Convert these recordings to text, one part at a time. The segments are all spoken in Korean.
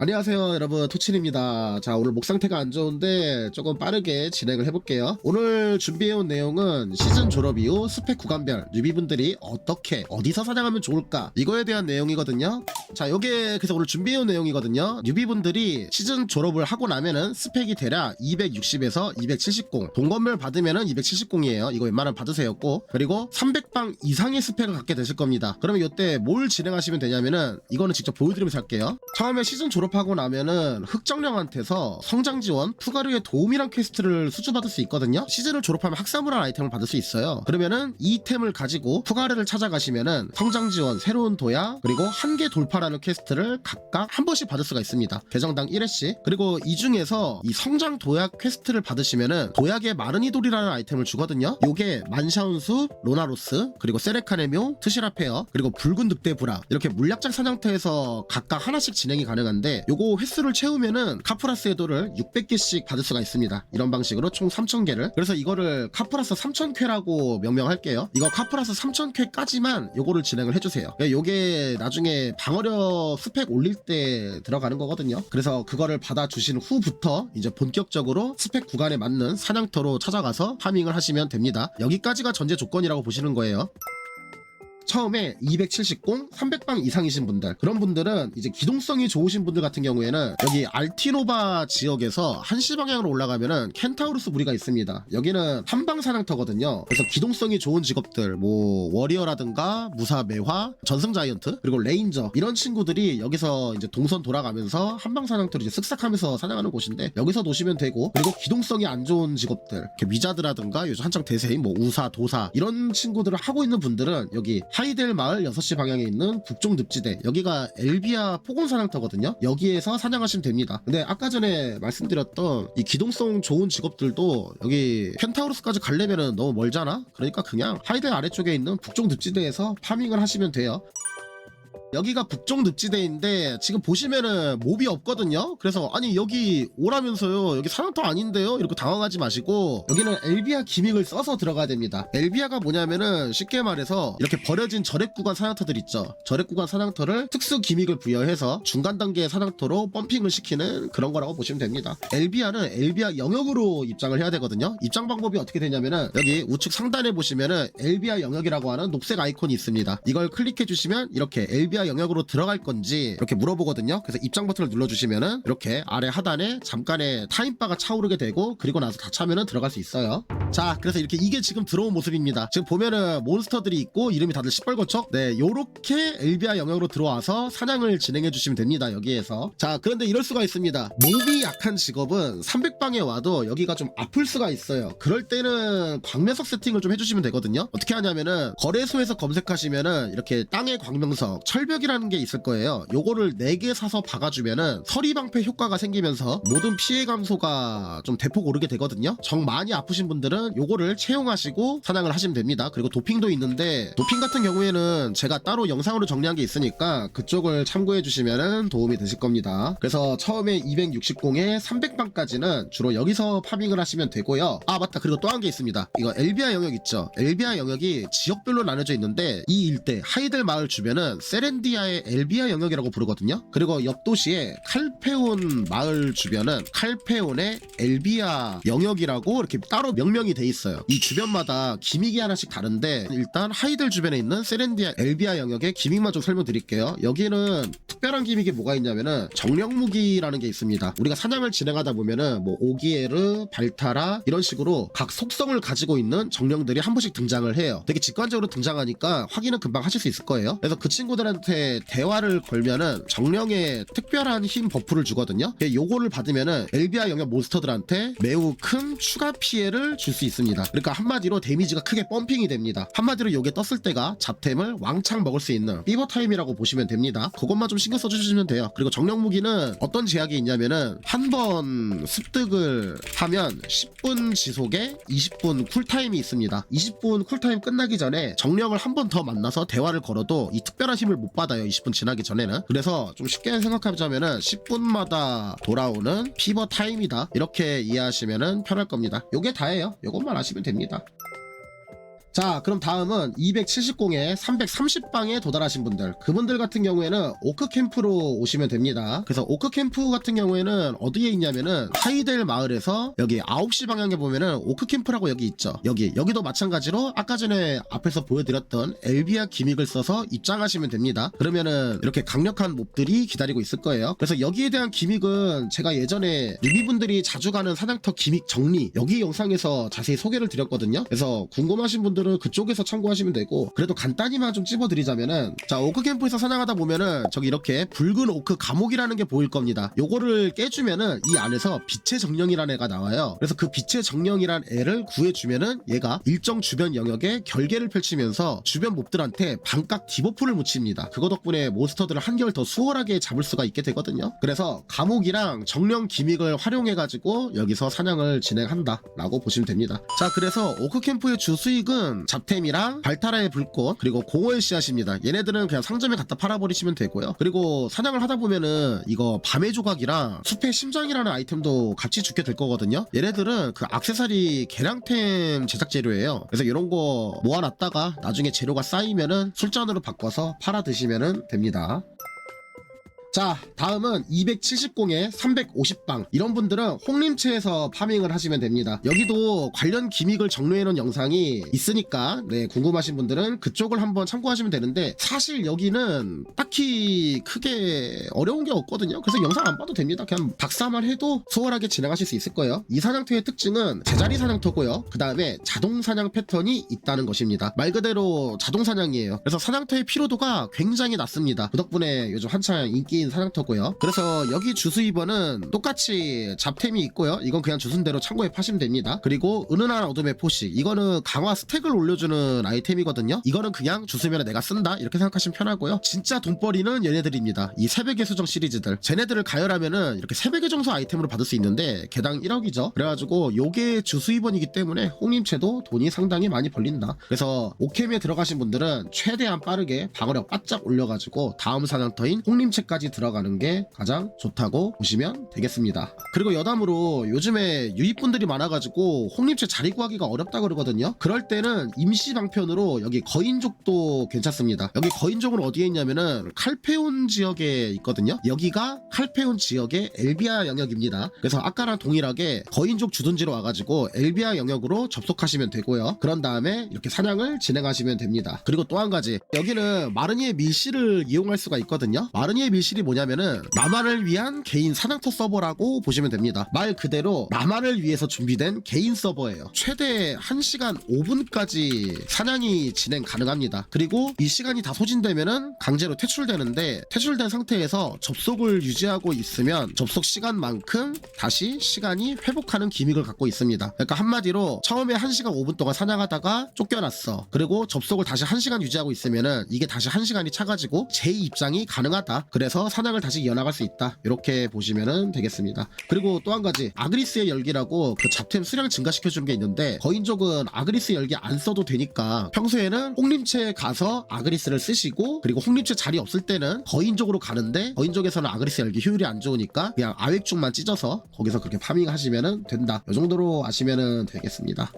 안녕하세요 여러분. 토친입니다. 자 오늘 목 상태가 안 좋은데 조금 빠르게 진행을 해볼게요. 오늘 준비해온 내용은 시즌 졸업 이후 스펙 구간별 뉴비분들이 어떻게 어디서 사냥하면 좋을까 이거에 대한 내용이거든요. 자 요게 그래서 오늘 준비해온 내용이거든요. 뉴비분들이 시즌 졸업을 하고 나면은 스펙이 대략 260에서 270공 동건별 받으면은 270공이에요. 이거 웬만하면 받으세요 꼭. 그리고 300방 이상의 스펙을 갖게 되실 겁니다. 그러면 요때 뭘 진행하시면 되냐면은 이거는 직접 보여드리면서 할게요. 처음에 시즌 졸업 하고 나면은 흑정령한테서 성장 지원, 푸가르의 도움이란 퀘스트를 수주받을 수 있거든요. 시즌을 졸업하면 학사물한 아이템을 받을 수 있어요. 그러면은 이 템을 가지고 푸가르를 찾아가시면은 성장 지원, 새로운 도약, 그리고 한계 돌파라는 퀘스트를 각각 한 번씩 받을 수가 있습니다. 계정당 1회씩. 그리고 이 중에서 이 성장 도약 퀘스트를 받으시면은 도약의 마르니돌이라는 아이템을 주거든요. 요게 만샤운수, 로나로스, 그리고 세레카네묘, 트시라페어, 그리고 붉은 늑대 브라 이렇게 물약장 사냥터에서 각각 하나씩 진행이 가능한데 요거 횟수를 채우면은 카프라스 의도를 600개씩 받을 수가 있습니다. 이런 방식으로 총 3000개를. 그래서 이거를 카프라스 3000쾌라고 명명할게요. 이거 카프라스 3000쾌까지만 요거를 진행을 해주세요. 그러니까 요게 나중에 방어력 스펙 올릴 때 들어가는 거거든요. 그래서 그거를 받아주신 후부터 이제 본격적으로 스펙 구간에 맞는 사냥터로 찾아가서 파밍을 하시면 됩니다. 여기까지가 전제 조건이라고 보시는 거예요. 처음에 270공 300방 이상이신 분들 그런 분들은 이제 기동성이 좋으신 분들 같은 경우에는 여기 알티노바 지역에서 한시 방향으로 올라가면은 켄타우루스 무리가 있습니다. 여기는 한방 사냥터거든요. 그래서 기동성이 좋은 직업들 뭐 워리어라든가 무사 매화 전승 자이언트 그리고 레인저 이런 친구들이 여기서 이제 동선 돌아가면서 한방 사냥터를 이제 쓱싹하면서 사냥하는 곳인데 여기서 노시면 되고 그리고 기동성이 안 좋은 직업들 이렇게 미자드라든가 요즘 한창 대세인 뭐 우사 도사 이런 친구들을 하고 있는 분들은 여기 하이델 마을 6시 방향에 있는 북쪽 늪지대. 여기가 엘비아 포곤 사냥터거든요. 여기에서 사냥하시면 됩니다. 근데 아까 전에 말씀드렸던 이 기동성 좋은 직업들도 여기 펜타우루스까지 가려면은 너무 멀잖아? 그러니까 그냥 하이델 아래쪽에 있는 북쪽 늪지대에서 파밍을 하시면 돼요 여기가 북쪽 늪지대인데 지금 보시면은 몹이 없거든요. 그래서 아니 여기 오라면서요. 여기 사냥터 아닌데요. 이렇게 당황하지 마시고 여기는 엘비아 기믹을 써서 들어가야 됩니다. 엘비아가 뭐냐면은 쉽게 말해서 이렇게 버려진 절액 구간 사냥터들 있죠. 절액 구간 사냥터를 특수 기믹을 부여해서 중간 단계의 사냥터로 펌핑을 시키는 그런 거라고 보시면 됩니다. 엘비아는 엘비아 영역으로 입장을 해야 되거든요. 입장 방법이 어떻게 되냐면은 여기 우측 상단에 보시면은 엘비아 영역이라고 하는 녹색 아이콘이 있습니다. 이걸 클릭해 주시면 이렇게 엘비아 영역으로 들어갈 건지 이렇게 물어보거든요. 그래서 입장 버튼을 눌러주시면은 이렇게 아래 하단에 잠깐의 타임바가 차오르게 되고 그리고 나서 다 차면은 들어갈 수 있어요. 자, 그래서 이렇게 이게 지금 들어온 모습입니다. 지금 보면은 몬스터들이 있고 이름이 다들 시뻘겋죠? 네, 요렇게 엘비아 영역으로 들어와서 사냥을 진행해 주시면 됩니다. 여기에서. 자, 그런데 이럴 수가 있습니다. 몸이 약한 직업은 300방에 와도 여기가 좀 아플 수가 있어요. 그럴 때는 광면석 세팅을 좀 해주시면 되거든요. 어떻게 하냐면은 거래소에서 검색하시면은 이렇게 땅의 광명석, 철 벽이라는 게 있을 거예요. 요거를 4개 사서 박아주면은 서리 방패 효과가 생기면서 모든 피해 감소가 좀 대폭 오르게 되거든요. 정 많이 아프신 분들은 요거를 채용하시고 사냥을 하시면 됩니다. 그리고 도핑도 있는데 도핑 같은 경우에는 제가 따로 영상으로 정리한 게 있으니까 그쪽을 참고해 주시면은 도움이 되실 겁니다. 그래서 처음에 260공에 300방까지는 주로 여기서 파밍을 하시면 되고요. 아 맞다 그리고 또 한 게 있습니다. 이거 엘비아 영역 있죠. 엘비아 영역이 지역별로 나눠져 있는데 이 일대 하이델 마을 주변은 세렌 디아의 엘비아 영역이라고 부르거든요. 그리고 옆 도시의 칼페온 마을 주변은 칼페온의 엘비아 영역이라고 이렇게 따로 명명이 돼 있어요. 이 주변마다 기믹이 하나씩 다른데 일단 하이델 주변에 있는 세렌디아 엘비아 영역의 기믹만 좀 설명드릴게요. 여기는 특별한 기믹이 뭐가 있냐면은 정령무기라는 게 있습니다. 우리가 사냥을 진행하다 보면은 뭐 오기에르, 발타라 이런 식으로 각 속성을 가지고 있는 정령들이 한 번씩 등장을 해요. 되게 직관적으로 등장하니까 확인은 금방 하실 수 있을 거예요. 그래서 그 친구들한테 대화를 걸면은 정령의 특별한 힘 버프를 주거든요. 요거를 받으면은 엘비아 영역 몬스터들한테 매우 큰 추가 피해를 줄 수 있습니다. 그러니까 한마디로 데미지가 크게 펌핑이 됩니다. 한마디로 요게 떴을 때가 잡템을 왕창 먹을 수 있는 비버 타임이라고 보시면 됩니다. 그것만 좀 신경 써주시면 돼요. 그리고 정령 무기는 어떤 제약이 있냐면은 한 번 습득을 하면 10분 지속에 20분 쿨타임이 있습니다. 20분 쿨타임 끝나기 전에 정령을 한 번 더 만나서 대화를 걸어도 이 특별한 힘을 못 받아요. 20분 지나기 전에는. 그래서 좀 쉽게 생각하자면은 10분마다 돌아오는 피버 타임이다. 이렇게 이해하시면은 편할 겁니다. 요게 다예요. 요것만 아시면 됩니다. 자 그럼 다음은 270공에 330방에 도달하신 분들. 그분들 같은 경우에는 오크 캠프로 오시면 됩니다. 그래서 오크 캠프 같은 경우에는 어디에 있냐면은 하이델 마을에서 여기 9시 방향에 보면은 오크 캠프라고 여기 있죠. 여기 여기도 마찬가지로 아까 전에 앞에서 보여드렸던 엘비아 기믹을 써서 입장하시면 됩니다. 그러면은 이렇게 강력한 몹들이 기다리고 있을 거예요. 그래서 여기에 대한 기믹은 제가 예전에 리비분들이 자주 가는 사냥터 기믹 정리 여기 영상에서 자세히 소개를 드렸거든요. 그래서 궁금하신 분들 은 그쪽에서 참고하시면 되고 그래도 간단히만 좀 찝어드리자면은 자 오크 캠프에서 사냥하다 보면은 저기 이렇게 붉은 오크 감옥이라는 게 보일 겁니다. 요거를 깨주면은 이 안에서 빛의 정령이라는 애가 나와요. 그래서 그 빛의 정령이란 애를 구해주면은 얘가 일정 주변 영역에 결계를 펼치면서 주변 몹들한테 반각 디버프를 묻힙니다. 그거 덕분에 몬스터들을 한결 더 수월하게 잡을 수가 있게 되거든요. 그래서 감옥이랑 정령 기믹을 활용해가지고 여기서 사냥을 진행한다 라고 보시면 됩니다. 자 그래서 오크 캠프의 주 수익은 잡템이랑 발타라의 불꽃 그리고 공허의 씨앗입니다. 얘네들은 그냥 상점에 갖다 팔아버리시면 되고요. 그리고 사냥을 하다 보면은 이거 밤의 조각이랑 숲의 심장이라는 아이템도 같이 주게 될 거거든요. 얘네들은 그 악세사리 개량템 제작 재료예요. 그래서 이런 거 모아놨다가 나중에 재료가 쌓이면은 술잔으로 바꿔서 팔아 드시면 됩니다 자 다음은 270공에 350방. 이런 분들은 홍림체에서 파밍을 하시면 됩니다. 여기도 관련 기믹을 정리해놓은 영상이 있으니까 네 궁금하신 분들은 그쪽을 한번 참고하시면 되는데 사실 여기는 딱히 크게 어려운 게 없거든요. 그래서 영상 안 봐도 됩니다. 그냥 박사만 해도 수월하게 진행하실 수 있을 거예요. 이 사냥터의 특징은 제자리 사냥터고요. 그 다음에 자동 사냥 패턴이 있다는 것입니다. 말 그대로 자동 사냥이에요. 그래서 사냥터의 피로도가 굉장히 낮습니다. 그 덕분에 요즘 한창 인기 인 사냥터고요. 그래서 여기 주수입원은 똑같이 잡템이 있고요. 이건 그냥 주순대로 참고해 파시면 됩니다. 그리고 은은한 어둠의 포식. 이거는 강화 스택을 올려주는 아이템이거든요. 이거는 그냥 주수면 내가 쓴다. 이렇게 생각하시면 편하고요. 진짜 돈벌이는 얘네들입니다. 이 새벽의 수정 시리즈들. 쟤네들을 가열하면은 이렇게 새벽의 정수 아이템으로 받을 수 있는데 개당 1억이죠. 그래가지고 요게 주수입원이기 때문에 홍림채도 돈이 상당히 많이 벌린다. 그래서 오케미에 들어가신 분들은 최대한 빠르게 방어력 바짝 올려가지고 다음 사냥터인 홍림채까지 들어가는 게 가장 좋다고 보시면 되겠습니다. 그리고 여담으로 요즘에 유입분들이 많아가지고 홍림채 자리 구하기가 어렵다 그러거든요. 그럴 때는 임시 방편으로 여기 거인족도 괜찮습니다. 여기 거인족은 어디에 있냐면은 칼페온 지역에 있거든요. 여기가 칼페온 지역의 엘비아 영역입니다. 그래서 아까랑 동일하게 거인족 주둔지로 와가지고 엘비아 영역으로 접속하시면 되고요. 그런 다음에 이렇게 사냥을 진행하시면 됩니다. 그리고 또 한 가지 여기는 마르니의 밀실을 이용할 수가 있거든요. 마르니의 밀실이 뭐냐면은 나만을 위한 개인 사냥터 서버라고 보시면 됩니다. 말 그대로 나만을 위해서 준비된 개인 서버예요. 최대 1시간 5분까지 사냥이 진행 가능합니다. 그리고 이 시간이 다 소진되면은 강제로 퇴출되는데 퇴출된 상태에서 접속을 유지하고 있으면 접속 시간만큼 다시 시간이 회복하는 기믹을 갖고 있습니다. 그러니까 한마디로 처음에 1시간 5분 동안 사냥하다가 쫓겨났어. 그리고 접속을 다시 1시간 유지하고 있으면은 이게 다시 1시간이 차가지고 재입장이 가능하다. 그래서 사냥을 다시 이어나갈 수 있다. 이렇게 보시면 되겠습니다. 그리고 또 한 가지 아그리스의 열기라고 그 잡템 수량 증가시켜주는 게 있는데 거인족은 아그리스 열기 안 써도 되니까 평소에는 홍림채 가서 아그리스를 쓰시고 그리고 홍림채 자리 없을 때는 거인족으로 가는데 거인족에서는 아그리스 열기 효율이 안 좋으니까 그냥 아획죽만 찢어서 거기서 그렇게 파밍하시면 된다. 이 정도로 아시면 되겠습니다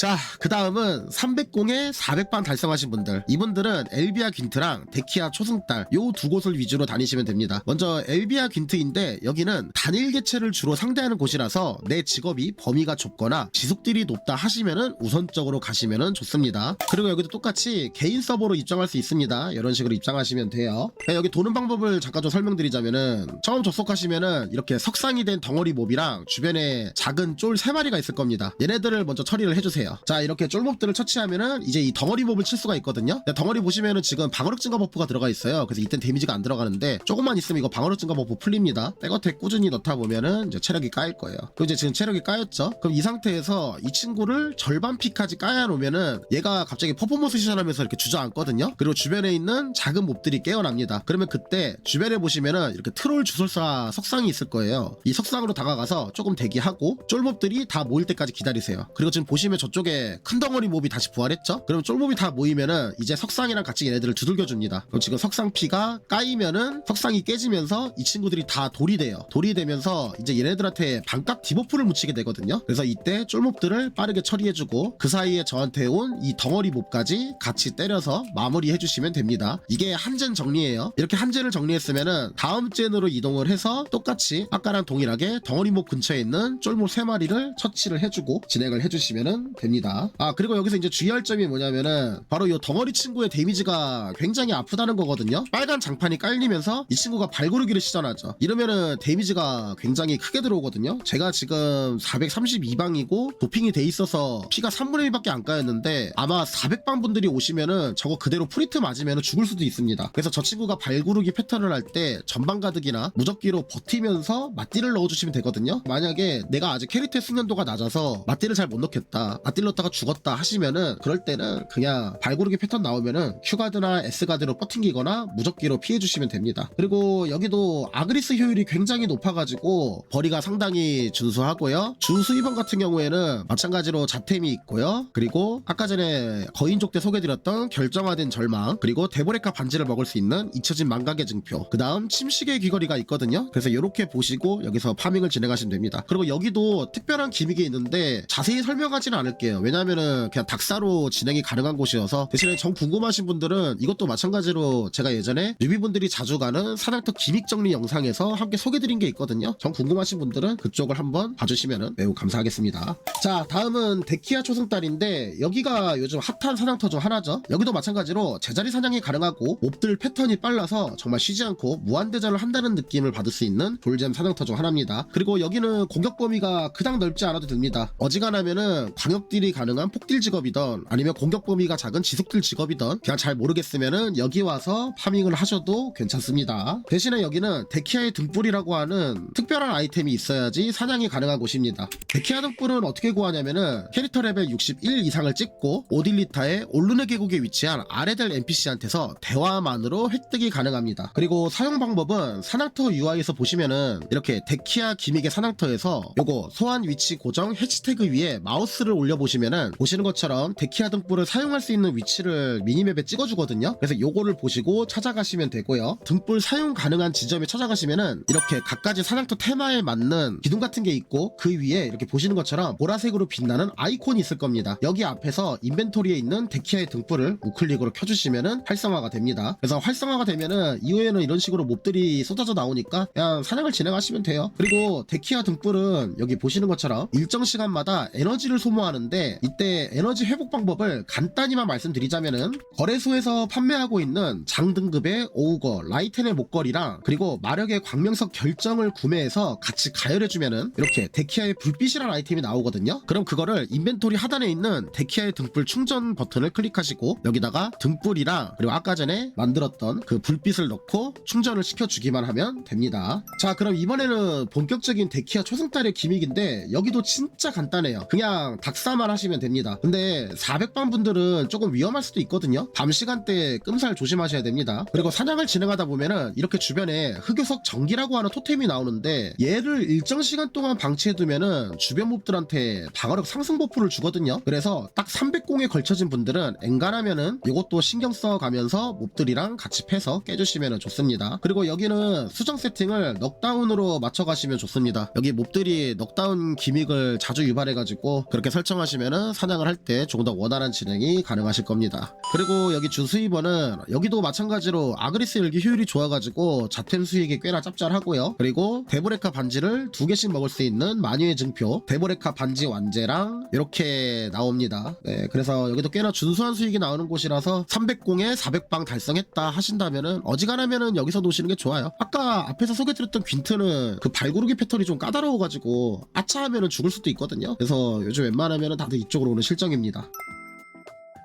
자, 그 다음은 300공에 400반 달성하신 분들. 이분들은 엘비아 긴트랑 데키아 초승달 요 두 곳을 위주로 다니시면 됩니다. 먼저 엘비아 긴트인데 여기는 단일 개체를 주로 상대하는 곳이라서 내 직업이 범위가 좁거나 지속딜이 높다 하시면은 우선적으로 가시면은 좋습니다. 그리고 여기도 똑같이 개인 서버로 입장할 수 있습니다. 이런 식으로 입장하시면 돼요. 네, 여기 도는 방법을 잠깐 좀 설명드리자면은 처음 접속하시면은 이렇게 석상이 된 덩어리 몹이랑 주변에 작은 쫄 3마리가 있을 겁니다. 얘네들을 먼저 처리를 해주세요. 자 이렇게 쫄몹들을 처치하면은 이제 이 덩어리 몹을 칠 수가 있거든요. 덩어리 보시면은 지금 방어력 증가 버프가 들어가 있어요. 그래서 이땐 데미지가 안 들어가는데 조금만 있으면 이거 방어력 증가 버프 풀립니다. 백어택 꾸준히 넣다 보면은 이제 체력이 까일 거예요. 그럼 이제 지금 체력이 까였죠? 그럼 이 상태에서 이 친구를 절반 피까지 까야 놓으면은 얘가 갑자기 퍼포먼스 시전하면서 이렇게 주저앉거든요? 그리고 주변에 있는 작은 몹들이 깨어납니다. 그러면 그때 주변에 보시면은 이렇게 트롤 주술사 석상이 있을 거예요. 이 석상으로 다가가서 조금 대기하고 쫄몹들이 다 모일 때까지 기다리세요. 그리고 지금 보시면 저쪽 이쪽에 큰 덩어리 몹이 다시 부활했죠? 그럼 쫄몹이 다 모이면은 이제 석상이랑 같이 얘네들을 두들겨 줍니다. 그럼 지금 석상 피가 까이면은 석상이 깨지면서 이 친구들이 다 돌이 돼요. 돌이 되면서 이제 얘네들한테 반값 디버프를 묻히게 되거든요. 그래서 이때 쫄몹들을 빠르게 처리해주고 그 사이에 저한테 온 이 덩어리 몹까지 같이 때려서 마무리해주시면 됩니다. 이게 한젠 정리예요. 이렇게 한젠을 정리했으면은 다음 젠으로 이동을 해서 똑같이 아까랑 동일하게 덩어리 몹 근처에 있는 쫄몹 3마리를 처치를 해주고 진행을 해주시면 됩니다. 아 그리고 여기서 이제 주의할 점이 뭐냐면은 바로 이 덩어리 친구의 데미지가 굉장히 아프다는 거거든요. 빨간 장판이 깔리면서 이 친구가 발구르기를 시전하죠. 이러면은 데미지가 굉장히 크게 들어오거든요. 제가 지금 432방이고 도핑이 돼 있어서 피가 3분의 1밖에 안 까였는데 아마 400방 분들이 오시면은 저거 그대로 프리트 맞으면 죽을 수도 있습니다. 그래서 저 친구가 발구르기 패턴을 할 때 전방 가득이나 무적기로 버티면서 맞디를 넣어주시면 되거든요. 만약에 내가 아직 캐릭터 숙련도가 낮아서 맞디를 잘 못 넣겠다, 넣다가 죽었다 하시면은 그럴 때는 그냥 발구르기 패턴 나오면은 Q가드나 S가드로 버팅기거나 무적기로 피해주시면 됩니다. 그리고 여기도 아그리스 효율이 굉장히 높아가지고 거리가 상당히 준수하고요. 주 수입원 같은 경우에는 마찬가지로 자템이 있고요. 그리고 아까 전에 거인족 때 소개드렸던 결정화된 절망 그리고 데보레카 반지를 먹을 수 있는 잊혀진 망각의 증표 그 다음 침식의 귀걸이가 있거든요. 그래서 이렇게 보시고 여기서 파밍을 진행하시면 됩니다. 그리고 여기도 특별한 기믹이 있는데 자세히 설명하지는 않을게요. 왜냐면은 그냥 닥사로 진행이 가능한 곳이어서 대신에 정 궁금하신 분들은 이것도 마찬가지로 제가 예전에 뉴비분들이 자주 가는 사냥터 기믹 정리 영상에서 함께 소개드린 게 있거든요. 정 궁금하신 분들은 그쪽을 한번 봐주시면 매우 감사하겠습니다. 자 다음은 데키아 초승달인데 여기가 요즘 핫한 사냥터 중 하나죠. 여기도 마찬가지로 제자리 사냥이 가능하고 몹들 패턴이 빨라서 정말 쉬지 않고 무한대전을 한다는 느낌을 받을 수 있는 돌잼 사냥터 중 하나입니다. 그리고 여기는 공격 범위가 그닥 넓지 않아도 됩니다. 어지간하면은 광역 딜이 가능한 폭딜 직업이던 아니면 공격 범위가 작은 지속딜 직업이던 그냥 잘 모르겠으면은 여기 와서 파밍을 하셔도 괜찮습니다. 대신에 여기는 데키아의 등불이라고 하는 특별한 아이템이 있어야지 사냥이 가능한 곳입니다. 데키아 등불은 어떻게 구하냐면은 캐릭터 레벨 61 이상을 찍고 오딜리타의 올르네 계곡에 위치한 아레델 NPC한테서 대화만으로 획득이 가능합니다. 그리고 사용 방법은 사냥터 UI에서 보시면은 이렇게 데키아 기믹의 사냥터에서 요거 소환 위치 고정 해시태그 위에 마우스를 올려 보시면은 보시는 것처럼 데키아 등불을 사용할 수 있는 위치를 미니맵에 찍어주거든요. 그래서 요거를 보시고 찾아가시면 되고요. 등불 사용 가능한 지점에 찾아가시면은 이렇게 각가지 사냥터 테마에 맞는 기둥 같은 게 있고 그 위에 이렇게 보시는 것처럼 보라색으로 빛나는 아이콘이 있을 겁니다. 여기 앞에서 인벤토리에 있는 데키아의 등불을 우클릭으로 켜주시면은 활성화가 됩니다. 그래서 활성화가 되면은 이후에는 이런 식으로 몹들이 쏟아져 나오니까 그냥 사냥을 진행하시면 돼요. 그리고 데키아 등불은 여기 보시는 것처럼 일정 시간마다 에너지를 소모하는데 이때 에너지 회복 방법을 간단히만 말씀드리자면은 거래소에서 판매하고 있는 장등급의 오우거 라이텐의 목걸이랑 그리고 마력의 광명석 결정을 구매해서 같이 가열해주면은 이렇게 데키아의 불빛이라는 아이템이 나오거든요. 그럼 그거를 인벤토리 하단에 있는 데키아의 등불 충전 버튼을 클릭하시고 여기다가 등불이랑 그리고 아까 전에 만들었던 그 불빛을 넣고 충전을 시켜주기만 하면 됩니다. 자 그럼 이번에는 본격적인 데키아 초승달의 기믹인데 여기도 진짜 간단해요. 그냥 닥사만 하시면 됩니다. 근데 400반 분들은 조금 위험할 수도 있거든요. 밤 시간대 끔살 조심하셔야 됩니다. 그리고 사냥을 진행하다 보면은 이렇게 주변에 흑요석 전기라고 하는 토템이 나오는데 얘를 일정 시간 동안 방치해두면은 주변 몹들한테 방어력 상승 버프를 주거든요. 그래서 딱 300공에 걸쳐진 분들은 엔간하면은 이것도 신경 써가면서 몹들이랑 같이 패서 깨주시면 좋습니다. 그리고 여기는 수정 세팅을 넉다운으로 맞춰가시면 좋습니다. 여기 몹들이 넉다운 기믹을 자주 유발해가지고 그렇게 설정하시 면은 사냥을 할 때 조금 더 원활한 진행이 가능하실 겁니다. 그리고 여기 주 수입원은 여기도 마찬가지로 아그리스 열기 효율이 좋아가지고 자템 수익이 꽤나 짭짤하고요. 그리고 데브레카 반지를 두 개씩 먹을 수 있는 마녀의 증표, 데브레카 반지 완제랑 이렇게 나옵니다. 네, 그래서 여기도 꽤나 준수한 수익이 나오는 곳이라서 300공에 400방 달성했다 하신다면은 어지간하면은 여기서 놓으시는 게 좋아요. 아까 앞에서 소개드렸던 퀸트는 그 발구르기 패턴이 좀 까다로워가지고 아차 하면은 죽을 수도 있거든요. 그래서 요즘 웬만하면은 다들 이쪽으로 오는 실정입니다.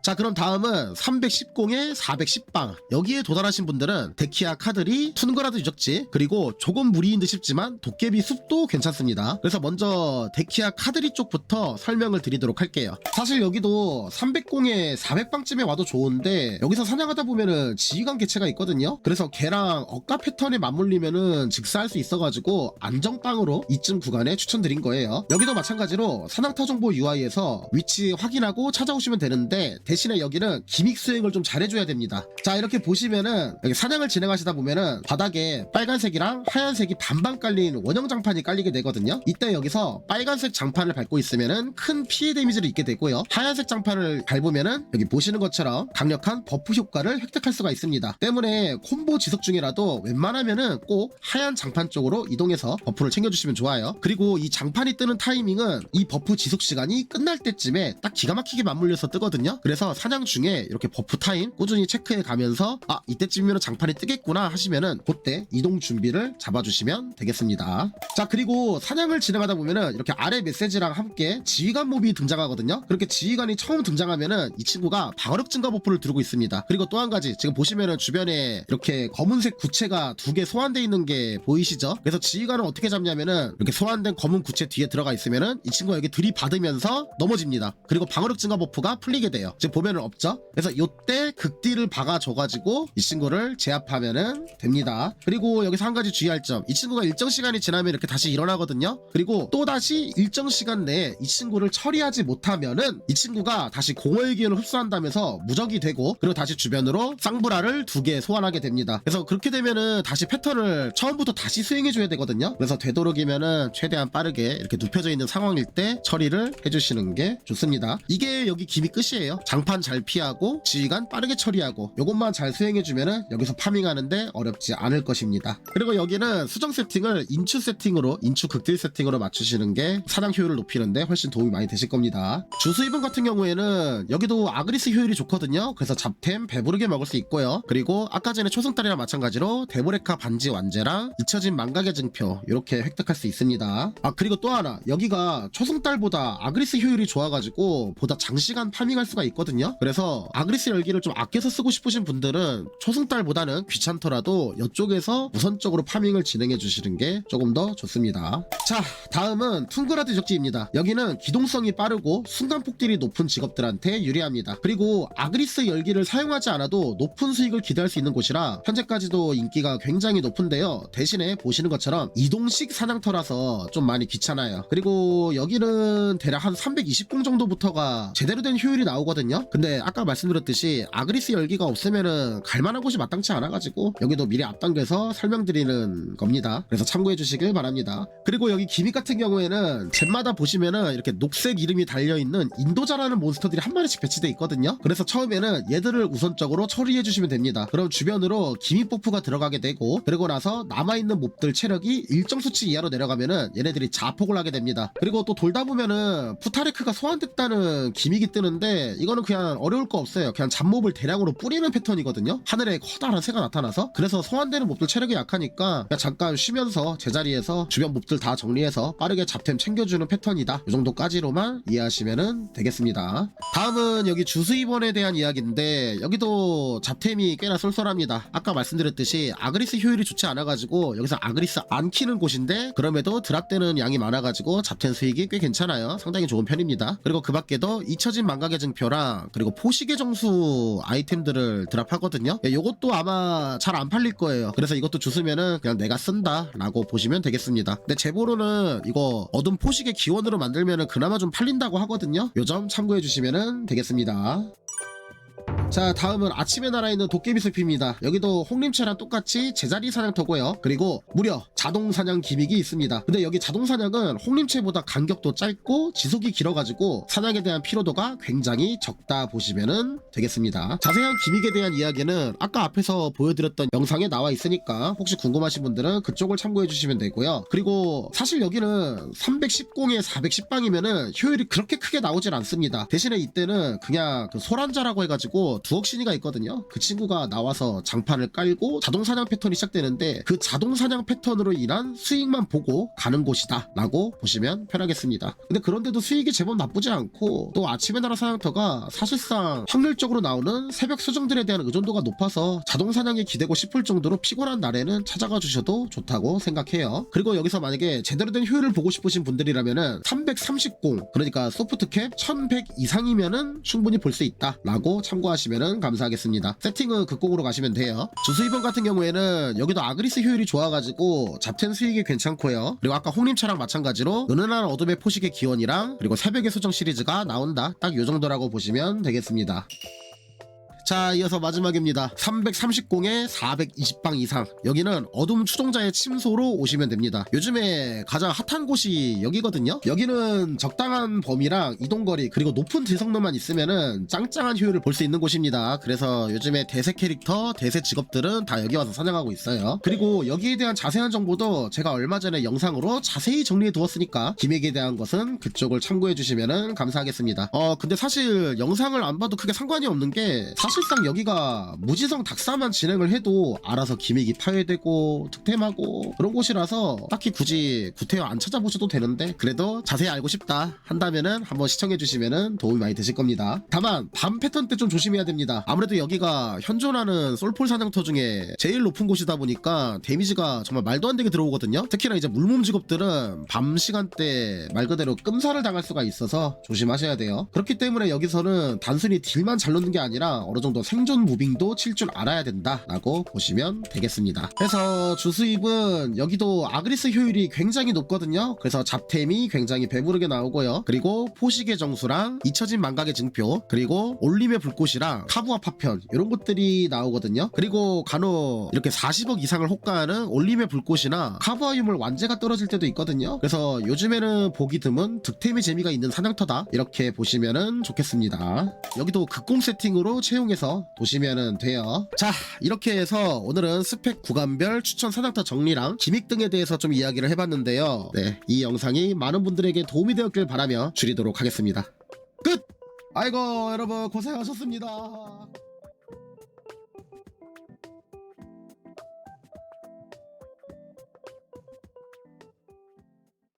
자 그럼 다음은 310공에 410방. 여기에 도달하신 분들은 데키아 카드리, 툰그라드 유적지 그리고 조금 무리인 듯 싶지만 도깨비 숲도 괜찮습니다. 그래서 먼저 데키아 카드리 쪽부터 설명을 드리도록 할게요. 사실 여기도 300공에 400방쯤에 와도 좋은데 여기서 사냥하다 보면은 지휘관 개체가 있거든요. 그래서 걔랑 억가 패턴에 맞물리면은 직사할 수 있어가지고 안정빵으로 이쯤 구간에 추천드린 거예요. 여기도 마찬가지로 사냥터 정보 UI에서 위치 확인하고 찾아오시면 되는데 대신에 여기는 기믹 수행을 좀 잘해줘야 됩니다. 자 이렇게 보시면은 여기 사냥을 진행하시다 보면은 바닥에 빨간색이랑 하얀색이 반반 깔린 원형 장판이 깔리게 되거든요. 이때 여기서 빨간색 장판을 밟고 있으면은 큰 피해 데미지를 입게 되고요. 하얀색 장판을 밟으면은 여기 보시는 것처럼 강력한 버프 효과를 획득할 수가 있습니다. 때문에 콤보 지속 중이라도 웬만하면은 꼭 하얀 장판 쪽으로 이동해서 버프를 챙겨주시면 좋아요. 그리고 이 장판이 뜨는 타이밍은 이 버프 지속 시간이 끝날 때쯤에 딱 기가 막히게 맞물려서 뜨거든요. 그래서 사냥 중에 이렇게 버프 타임 꾸준히 체크해 가면서 아 이때쯤이면 장판이 뜨겠구나 하시면은 그때 이동 준비를 잡아주시면 되겠습니다. 자 그리고 사냥을 진행하다 보면은 이렇게 아래 메시지랑 함께 지휘관 몹이 등장하거든요. 그렇게 지휘관이 처음 등장하면은 이 친구가 방어력 증가 버프를 두르고 있습니다. 그리고 또 한 가지 지금 보시면은 주변에 이렇게 검은색 구체가 두 개 소환되어 있는 게 보이시죠? 그래서 지휘관을 어떻게 잡냐면은 이렇게 소환된 검은 구체 뒤에 들어가 있으면은 이 친구가 여기 들이받으면서 넘어집니다. 그리고 방어력 증가 버프가 풀리게 돼요. 지금 보면은 없죠? 그래서 요때 극딜을 박아줘가지고 이 친구를 제압하면은 됩니다. 그리고 여기서 한 가지 주의할 점. 이 친구가 일정 시간이 지나면 이렇게 다시 일어나거든요. 그리고 또 다시 일정 시간 내에 이 친구를 처리하지 못하면은 이 친구가 다시 공허의 기운을 흡수한다면서 무적이 되고 그리고 다시 주변으로 쌍브라를 두 개 소환하게 됩니다. 그래서 그렇게 되면은 다시 패턴을 처음부터 다시 수행해줘야 되거든요. 그래서 되도록이면은 최대한 빠르게 이렇게 눕혀져 있는 상황일 때 처리를 해주시는 게 좋습니다. 이게 여기 기믹 끝이에요. 장판 잘 피하고 지휘관 빠르게 처리하고 요것만 잘 수행해주면은 여기서 파밍하는데 어렵지 않을 것입니다. 그리고 여기는 수정 세팅을 인추 세팅으로 인추 극딜 세팅으로 맞추시는 게 사냥 효율을 높이는데 훨씬 도움이 많이 되실 겁니다. 주수입은 같은 경우에는 여기도 아그리스 효율이 좋거든요. 그래서 잡템 배부르게 먹을 수 있고요. 그리고 아까 전에 초승달이랑 마찬가지로 데모레카 반지 완제랑 잊혀진 망각의 증표 이렇게 획득할 수 있습니다. 아 그리고 또 하나. 여기가 초승달보다 아그리스 효율이 좋아가지고 보다 장시간 파밍할 수가 있거든요 그래서 아그리스 열기를 좀 아껴서 쓰고 싶으신 분들은 초승달보다는 귀찮더라도 이쪽에서 우선적으로 파밍을 진행해 주시는 게 조금 더 좋습니다. 자 다음은 퉁그라드 적지입니다. 여기는 기동성이 빠르고 순간 폭딜이 높은 직업들한테 유리합니다. 그리고 아그리스 열기를 사용하지 않아도 높은 수익을 기대할 수 있는 곳이라 현재까지도 인기가 굉장히 높은데요. 대신에 보시는 것처럼 이동식 사냥터라서 좀 많이 귀찮아요. 그리고 여기는 대략 한 320공 정도부터가 제대로 된 효율이 나오거든요 근데 아까 말씀드렸듯이 아그리스 열기가 없으면은 갈만한 곳이 마땅치 않아가지고 여기도 미리 앞당겨서 설명드리는 겁니다. 그래서 참고해 주시길 바랍니다. 그리고 여기 기믹 같은 경우에는 잼마다 보시면은 이렇게 녹색 이름이 달려있는 인도자라는 몬스터들이 한 마리씩 배치돼 있거든요. 그래서 처음에는 얘들을 우선적으로 처리해 주시면 됩니다. 그럼 주변으로 기믹 버프가 들어가게 되고 그리고 나서 남아있는 몹들 체력이 일정 수치 이하로 내려가면은 얘네들이 자폭을 하게 됩니다. 그리고 또 돌다 보면은 푸타레크가 소환됐다는 기믹이 뜨는데 이거는 그냥 어려울 거 없어요. 그냥 잡몹을 대량으로 뿌리는 패턴이거든요. 하늘에 커다란 새가 나타나서. 그래서 소환되는 몹들 체력이 약하니까 잠깐 쉬면서 제자리에서 주변 몹들 다 정리해서 빠르게 잡템 챙겨주는 패턴이다. 이 정도까지로만 이해하시면 되겠습니다. 다음은 여기 주수입원에 대한 이야기인데 여기도 잡템이 꽤나 쏠쏠합니다. 아까 말씀드렸듯이 아그리스 효율이 좋지 않아가지고 여기서 아그리스 안 키는 곳인데 그럼에도 드랍되는 양이 많아가지고 잡템 수익이 꽤 괜찮아요. 상당히 좋은 편입니다. 그리고 그 밖에도 잊혀진 망각의 증표랑 그리고 포식의 정수 아이템들을 드랍하거든요. 예, 요것도 아마 잘 안 팔릴 거예요. 그래서 이것도 주스면은 그냥 내가 쓴다 라고 보시면 되겠습니다. 근데 제보로는 이거 어둠 포식의 기원으로 만들면은 그나마 좀 팔린다고 하거든요. 요 점 참고해 주시면 되겠습니다 자 다음은 아침의 나라에 있는 도깨비 숲입니다. 여기도 홍림채랑 똑같이 제자리 사냥터고요. 그리고 무려 자동 사냥 기믹이 있습니다. 근데 여기 자동 사냥은 홍림채보다 간격도 짧고 지속이 길어가지고 사냥에 대한 피로도가 굉장히 적다 보시면 되겠습니다. 자세한 기믹에 대한 이야기는 아까 앞에서 보여드렸던 영상에 나와 있으니까 혹시 궁금하신 분들은 그쪽을 참고해 주시면 되고요. 그리고 사실 여기는 310공에 410방이면은 효율이 그렇게 크게 나오질 않습니다. 대신에 이때는 그냥 그 소란자라고 해가지고 두억신이가 있거든요. 그 친구가 나와서 장판을 깔고 자동 사냥 패턴이 시작되는데 그 자동 사냥 패턴으로 인한 수익만 보고 가는 곳이다 라고 보시면 편하겠습니다. 근데 그런데도 수익이 제법 나쁘지 않고 또 아침의 나라 사냥터가 사실상 확률적으로 나오는 새벽 수정들에 대한 의존도가 높아서 자동 사냥에 기대고 싶을 정도로 피곤한 날에는 찾아가 주셔도 좋다고 생각해요. 그리고 여기서 만약에 제대로 된 효율을 보고 싶으신 분들이라면은 330공 그러니까 소프트캡 1100 이상이면은 충분히 볼 수 있다 라고 참고하시 면 감사하겠습니다. 세팅은 극공으로 가시면 돼요. 주수입원 같은 경우에는 여기도 아그리스 효율이 좋아가지고 잡텐 수익이 괜찮고요. 그리고 아까 홍림차랑 마찬가지로 은은한 어둠의 포식의 기원이랑 그리고 새벽의 수정 시리즈가 나온다. 딱 요 정도라고 보시면 되겠습니다. 자, 이어서 마지막입니다. 330공에 420방 이상. 여기는 어둠 추종자의 침소로 오시면 됩니다. 요즘에 가장 핫한 곳이 여기거든요. 여기는 적당한 범위랑 이동거리 그리고 높은 대성로만 있으면은 짱짱한 효율을 볼 수 있는 곳입니다. 그래서 요즘에 대세 캐릭터, 대세 직업들은 다 여기 와서 사냥하고 있어요. 그리고 여기에 대한 자세한 정보도 제가 얼마 전에 영상으로 자세히 정리해 두었으니까 기믹에 대한 것은 그쪽을 참고해 주시면 감사하겠습니다. 어, 근데 사실 영상을 안 봐도 크게 상관이 없는 게 사실 상 여기가 무지성 닥사만 진행을 해도 알아서 기믹이 파괴되고 득템하고 그런 곳이라서 딱히 굳이 구태여 안 찾아보셔도 되는데 그래도 자세히 알고 싶다 한다면은 한번 시청해 주시면은 도움이 많이 되실 겁니다. 다만 밤 패턴 때 좀 조심해야 됩니다. 아무래도 여기가 현존하는 솔폴 사냥터 중에 제일 높은 곳이다 보니까 데미지가 정말 말도 안 되게 들어오거든요. 특히나 이제 물몸 직업들은 밤 시간대 말 그대로 끔사를 당할 수가 있어서 조심하셔야 돼요. 그렇기 때문에 여기서는 단순히 딜만 잘 넣는 게 아니라 어느 정도 생존 무빙도 칠 줄 알아야 된다라고 보시면 되겠습니다. 그래서 주수입은 여기도 아그리스 효율이 굉장히 높거든요. 그래서 잡템이 굉장히 배부르게 나오고요. 그리고 포식의 정수랑 잊혀진 망각의 증표 그리고 올림의 불꽃이랑 카부와 파편 이런 것들이 나오거든요. 그리고 간혹 이렇게 40억 이상을 호가하는 올림의 불꽃이나 카부와 유물 완제가 떨어질 때도 있거든요. 그래서 요즘에는 보기 드문 득템의 재미가 있는 사냥터다 이렇게 보시면 좋겠습니다. 여기도 극공 세팅으로 채용 해서 보시면 돼요. 자 이렇게 해서 오늘은 스펙 구간별 추천 사냥터 정리랑 기믹 등에 대해서 좀 이야기를 해봤는데요. 네, 이 영상이 많은 분들에게 도움이 되었길 바라며 줄이도록 하겠습니다. 끝! 아이고 여러분 고생하셨습니다.